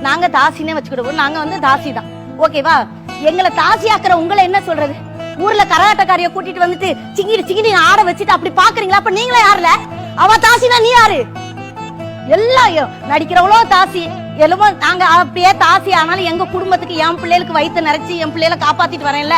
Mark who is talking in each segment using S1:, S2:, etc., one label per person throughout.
S1: நாங்க தாசினே வச்சுக்கிடுவோம். நாங்க வந்து தாசி தான் ஓகேவா? எங்களை தாசி ஆக்குற உங்களை என்ன சொல்றது? ஊர்ல கரகாட்டக்காரிய கூட்டிட்டு வந்துட்டு சிங்கிடி சிங்கிடி ஆட வச்சுட்டு அப்படி பாக்குறீங்களா? அப்ப நீங்களே யாருல? அவ தாசினா நீ யாரு? எல்லாம் நடிக்கிறவளோ தாசி. எல்லமோ நாங்க அப்படியே தாசி. ஆனாலும் எங்க குடும்பத்துக்கு என் பிள்ளைகளுக்கு வயிற்று நிறைச்சி என் பிள்ளைகளை காப்பாத்திட்டு வரேன்ல.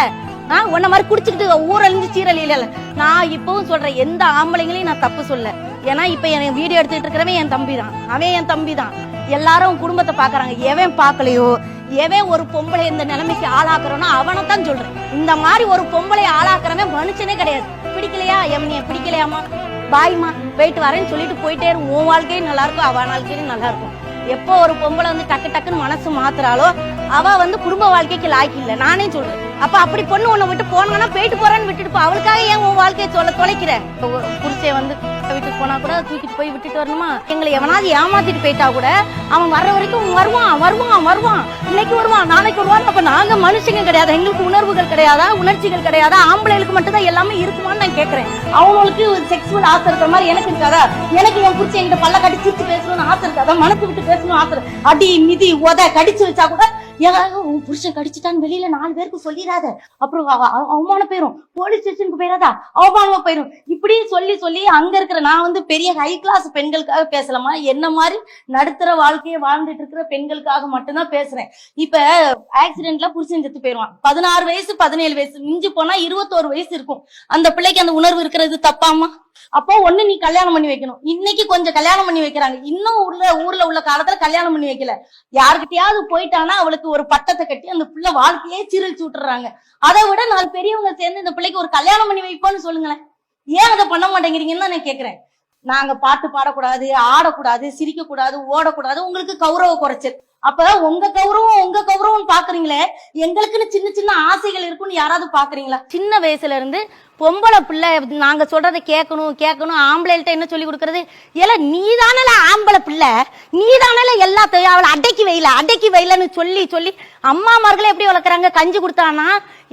S1: ஆஹ் உன்ன மாதிரி குடிச்சுக்கிட்டு ஊரழிஞ்சு சீரழியில. நான் இப்பவும் சொல்றேன் எந்த ஆம்பளைங்களையும் நான் தப்பு சொல்ல. ஏன்னா இப்ப எனக்கு வீடியோ எடுத்துட்டு இருக்கிறவன் என் தம்பி தான் அவன் என் தம்பி தான் எல்லாரும் குடும்பத்தை பாக்குறாங்க எவன் பார்க்கலையோ? எவன் ஒரு பொம்பளை இந்த நிலைமைக்கு ஆளாக்குறோன்னா அவனை தான் சொல்றேன். இந்த மாதிரி ஒரு பொம்பளை ஆளாக்குறவன் மனுஷனே கிடையாது. பிடிக்கலையா? எவனைய பிடிக்கலையாமா பாய்மா போயிட்டு வரேன்னு சொல்லிட்டு போயிட்டே இருக்கும் உன் வாழ்க்கையும் நல்லா இருக்கும் அவன் வாழ்க்கையும் நல்லா இருக்கும். எப்போ ஒரு பொம்பளை வந்து டக்கு டக்குன்னு மனசு மாத்துறாளோ அவ வந்து குடும்ப வாழ்க்கைக்கு லாய்க்கு இல்ல. நானே சொல்றேன். அப்ப அப்படி பொண்ணு உன்னை விட்டு போனாங்கன்னா போயிட்டு போறான்னு விட்டுட்டு போ. அவளுக்காக ஏன் உன் வாழ்க்கையை சொல்ல தொலைக்கிற? இப்போ புருஷன் வந்து வீட்டுக்கு போனா கூட தூக்கிட்டு போய் விட்டுட்டு வரணுமா? எங்களை எவனாவது ஏமாத்திட்டு போயிட்டா கூட அவன் வர்ற வரைக்கும் வருவான் வருவான் வருவான். இன்னைக்கு வருவான் நாளைக்கு வருவான். அப்ப நாங்க மனுஷங்க கிடையாது. எங்களுக்கு உணர்வுகள் கிடையாதா? உணர்ச்சிகள் கிடையாதா? ஆம்பளைகளுக்கு மட்டும்தான் எல்லாமே இருக்குமான்னு நான் கேக்குறேன். அவங்களுக்கு செக்ஸுவல் ஆசை இருக்கிற மாதிரி எனக்கு இருக்காதா? எனக்கு என் குறிச்சு என்கிட்ட பல்ல கடிச்சு பேசணும்னு ஆசை இருக்காதா? மனசு விட்டு பேசணும் ஆசை அடி மிதி உத கடிச்சு வச்சா கூட ஏன் உன் புருஷன் கடிச்சிட்டான்னு வெளியில நாலு பேருக்கு சொல்லிடாத அப்புறம் அவமானம் போயிரும். போலீஸ் ஸ்டேஷனுக்கு போயிடாதா அவமானமா போயிரும். இப்படி சொல்லி சொல்லி அங்க இருக்கிற நான் வந்து பெரிய ஹை கிளாஸ் பெண்களுக்காக பேசலாமா? என்ன மாதிரி நடுத்தர வாழ்க்கையை வாழ்ந்துட்டு இருக்கிற பெண்களுக்காக மட்டும்தான் பேசுறேன். இப்ப ஆக்சிடென்ட்ல புருஷன் செத்து போயிருவான் பதினாறு வயசு பதினேழு வயசு. மிஞ்சி போனா இருபத்தோரு வயசு இருக்கும். அந்த பிள்ளைக்கு அந்த உணர்வு இருக்கிறது தப்பாமா அப்போ ஒண்ணு நீ கல்யாணம் பண்ணி வைக்கணும். இன்னைக்கு கொஞ்சம் கல்யாணம் பண்ணி வைக்கிறாங்க. இன்னும் ஊர்ல ஊர்ல உள்ள காலத்துல கல்யாணம் பண்ணி வைக்கல. யாருக்கிட்டயாவது போயிட்டானா அவளுக்கு ஒரு பட்டத்தை கட்டி அந்த பிள்ளை வாழ்க்கையே சீரழிச்சு விட்டுறாங்க. அதை விட நாலு பெரியவங்க சேர்ந்து இந்த பிள்ளைக்கு ஒரு கல்யாணம் பண்ணி வைப்போம்னு சொல்லுங்களேன். ஏன் அதை பண்ண மாட்டேங்கிறீங்கன்னு தான் நான் கேக்குறேன். நாங்க பாட்டு பாடக்கூடாது ஆடக்கூடாது சிரிக்க கூடாது ஓடக்கூடாது உங்களுக்கு கௌரவ குறைச்சல். அப்ப உங்க கௌரவம் உங்க கௌரவம் பாக்குறீங்களே எங்களுக்குன்னு சின்ன சின்ன ஆசைகள் இருக்குன்னு யாராவது பாக்குறீங்களா? சின்ன வயசுல இருந்து பொம்பளை பிள்ளை நாங்க சொல்றத கேட்கணும் கேட்கணும் ஆம்பளைகிட்ட என்ன சொல்லி கொடுக்கறது? ஏல நீ ஆம்பளை பிள்ளை நீ எல்லாத்தையும் அவளை அடக்கி வைல அடக்கி வைலன்னு சொல்லி சொல்லி அம்மாமார்களே எப்படி வளர்க்குறாங்க? கஞ்சி கொடுத்தானா?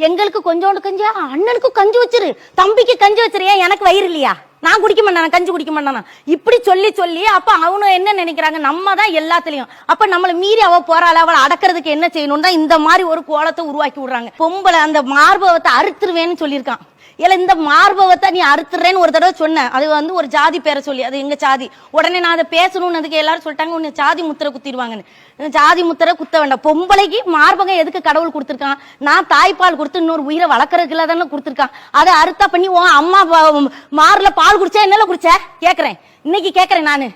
S1: எங்களுக்கு கொஞ்சோண்டு கஞ்சி அண்ணனுக்கும் கஞ்சி வச்சிரு தம்பிக்கு கஞ்சி வச்சிரு ஏன் எனக்கு வயிறு இல்லையா? நான் குடிக்க மாட்டானா? கஞ்சி குடிக்க மாட்டானா? இப்படி சொல்லி சொல்லி அப்ப அவனு என்ன நினைக்கிறாங்க? நம்ம தான் எல்லாத்துலயும். அப்ப நம்மள மீறி அவ போறாள்? அவளை அடக்கிறதுக்கு என்ன செய்யணும் தான் இந்த மாதிரி ஒரு கோலத்தை உருவாக்கி விடுறாங்க. பொம்பளை அந்த மார்பவத்தை அறுத்துருவேன்னு சொல்லியிருக்கான். இல்ல இந்த மார்பவத்தை நீ அறுத்துறேன்னு ஒரு தடவை சொன்னேன் அது வந்து ஒரு ஜாதி பேரை சொல்லி அது எங்க ஜாதி. உடனே நான் அதை பேசணும்னு அதுக்கு எல்லாரும் சொல்லிட்டாங்க உன்னை ஜாதி முத்திரை குத்திடுவாங்கன்னு. ஜாதி முத்திரை குத்த வேண்டாம். பொம்பளைக்கு மார்பகம் எதுக்கு கடவுள் கொடுத்துருக்கான்? நான் தாய்ப்பால் கொடுத்து இன்னொரு உயிரை வளர்க்கறதுக்குல தானே கொடுத்துருக்கான். அதை அறுத்தா பண்ணி உன் அம்மா பா- பால் குடிச்சா என்னல குடிச்ச? கேக்குறேன். இன்னைக்கு கேக்குறேன் நானு.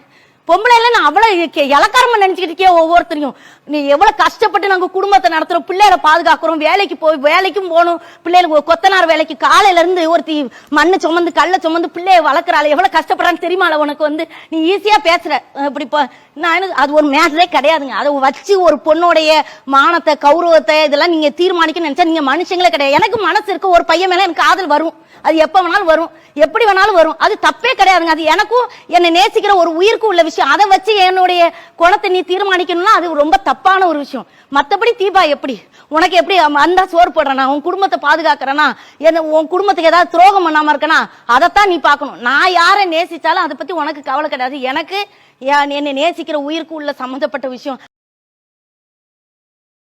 S1: பொம்பளை நான் அவ்வளவு இலக்காரமா நினைச்சுக்கிட்டு இருக்கே ஒவ்வொருத்தரையும். நீ எவ்வளவு கஷ்டப்பட்டு நாங்க குடும்பத்தை நடத்துறோம் பிள்ளைகளை பாதுகாக்கிறோம் வேலைக்கு போய் வேலைக்கும் போகணும். பிள்ளைகளுக்கு கொத்தனார் வேலைக்கு காலையில இருந்து ஒருத்தி மண்ணு சுமந்து கல்ல சுமந்து பிள்ளைய வளர்க்குறாள் எவ்வளவு கஷ்டப்படுறான்னு தெரியுமால உனக்கு வந்து? நீ ஈஸியா பேசுற. இப்படி இப்போ நான் அது ஒரு மேட்டரே கிடையாதுங்க. அதை வச்சு ஒரு பொண்ணுடைய மானத்தை கௌரவத்தை இதெல்லாம் நீங்க தீர்மானிக்க நினைச்சா நீங்க மனுஷங்களே கிடையாது. எனக்கு மனசு இருக்க ஒரு பையன் மேல எனக்கு காதல் வரும். அது எப்ப வேணாலும் வரும். எப்படி வேணாலும் வரும். அது தப்பே கிடையாதுங்க. அது எனக்கும் என்னை நேசிக்கிற ஒரு உயிருக்கு உள்ள விஷயம். அதை வச்சு என்னுடைய குணத்தை நீ தீர்மானிக்கணும்னா அது ரொம்ப தப்பு. தப்பான ஒரு விஷயம். மத்தபடி தீபா எப்படி? உனக்கு எப்படி அந்த சோறு போடுறனா? உன் குடும்பத்தை பாதுகாக்கிறனா? என்ன உன் குடும்பத்துக்கு ஏதாவது துரோகம் பண்ணாம இருக்கனா? அதைத்தான் நீ பார்க்கணும். நான் யாரை நேசிச்சாலும் அதை பத்தி உனக்கு கவலை கிடையாது. எனக்கு என்னை நேசிக்கிற உயிருக்கு உள்ள சம்மந்தப்பட்ட விஷயம்.